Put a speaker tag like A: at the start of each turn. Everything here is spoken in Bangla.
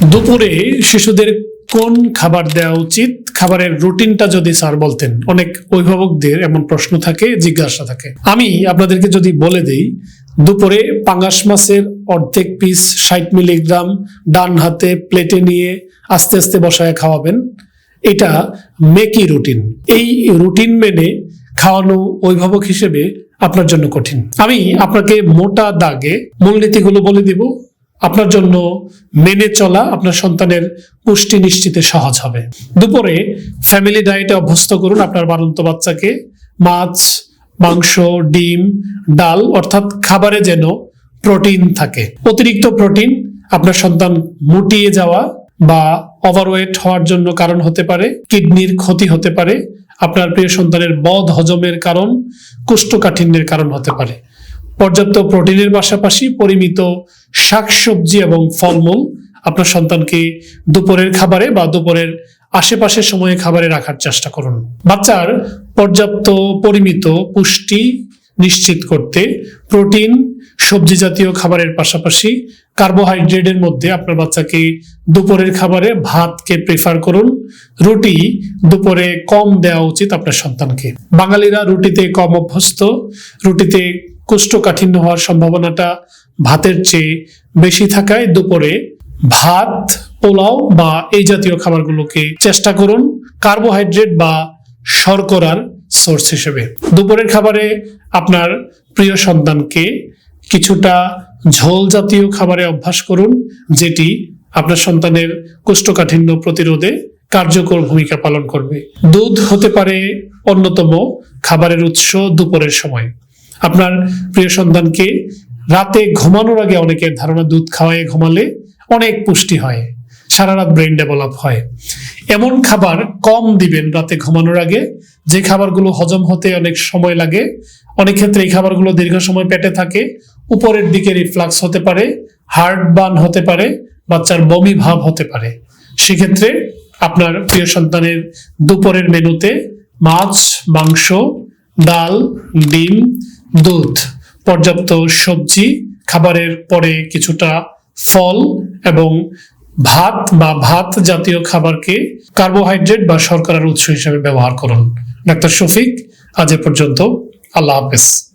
A: দুপুরে শিশুদের কোন খাবার দেওয়া উচিত? খাবারের রুটিনটা যদি স্যার বলতেন, অনেক অভিভাবকদের এমন প্রশ্ন থাকে, জিজ্ঞাসা থাকে। আমি আপনাদেরকে যদি বলে দেই, দুপুরে পাঙ্গাস মাছের অর্ধেক পিস ষাট মিলিগ্রাম ডান হাতে প্লেটে নিয়ে আস্তে আস্তে বসায় খাওয়াবেন। এটা মেকি রুটিন। এই রুটিন মেনে খাওয়ানো অভিভাবক হিসেবে আপনার জন্য কঠিন। আমি আপনাকে মোটা দাগে মূলনীতিগুলো বলে দিব। আপনার জন্য মেনে চলা আপনার সন্তানের পুষ্টি নিশ্চিতে সহজ হবে। দুপুরে ফ্যামিলি ডায়েটে অভ্যস্ত করুন আপনার বারন্ত বাচ্চাকে। মাছ, মাংস, ডিম, ডাল অর্থাৎ খাবারে যেন প্রোটিন থাকে। অতিরিক্ত প্রোটিন আপনার সন্তান মুটিয়ে যাওয়া বা ওভারওয়েট হওয়ার জন্য কারণ হতে পারে, কিডনির ক্ষতি হতে পারে, আপনার প্রিয় সন্তানের বদ হজমের কারণ, কোষ্ঠকাঠিন্যের কারণ হতে পারে। পর্যাপ্ত প্রোটিনের পাশাপাশি পরিমিত শাকসবজি এবং ফলমূল আপনার সন্তানকে দুপুরের খাবারে বা দুপুরের আশেপাশের সময়ে খাবারে রাখার চেষ্টা করুন। বাচ্চার পর্যাপ্ত পরিমিত পুষ্টি নিশ্চিত করতে প্রোটিন সবজি জাতীয় খাবারের পাশাপাশি কার্বোহাইড্রেটের মধ্যে আপনার বাচ্চাকে দুপুরের খাবারে ভাতকে প্রেফার করুন। রুটি দুপুরে কম দেওয়া উচিত আপনার সন্তানকে। বাঙালিরা রুটিতে কম অভ্যস্ত। রুটিতে কোষ্ঠকাঠিন্য হওয়ার সম্ভাবনাটা ভাতের চেয়ে বেশি থাকায় দুপুরে ভাত, পোলাও বা এই জাতীয় খাবারগুলোকে চেষ্টা করুন কার্বোহাইড্রেট বা শর্করার সোর্স হিসেবে। দুপুরের খাবারে আপনার প্রিয় সন্তানকে কিছুটা ঝোল জাতীয় খাবারে অভ্যাস করুন, যেটি আপনার সন্তানের কোষ্ঠকাঠিন্য প্রতিরোধে কার্যকর ভূমিকা পালন করবে। দুধ হতে পারে অন্যতম খাবারের উৎস দুপুরের সময়। আপনার প্রিয় সন্তানকে রাতে ঘুমানোর আগে অনেকের ধারণা, দুধ খাওয়ায় ঘুমালে অনেক পুষ্টি হয় সারা রাত ব্রেন ডেভেলপ হয়। এমন খাবার কম দিবেন রাতে ঘুমানোর আগে, যে খাবারগুলো হজম হতে অনেক সময় লাগে। অনেক ক্ষেত্রে এই খাবারগুলো দীর্ঘ সময় পেটে থাকে, উপরের দিকে রিফ্লাক্স হতে পারে হার্ট বার্ন হতে পারে, বাচ্চার বমি ভাব হতে পারে। সেক্ষেত্রে আপনার প্রিয় সন্তানের দুপুরের মেনুতে মাছ, মাংস, ডাল, ডিম দুধ, পর্যাপ্ত সবজি, খাবারের পরে কিছুটা ফল এবং ভাত বা ভাত জাতীয় খাবারকে কার্বোহাইড্রেট বা শর্করার উৎস হিসেবে ব্যবহার করুন। ডাক্তার শফিক, আজ এ পর্যন্ত। আল্লাহ হাফেজ।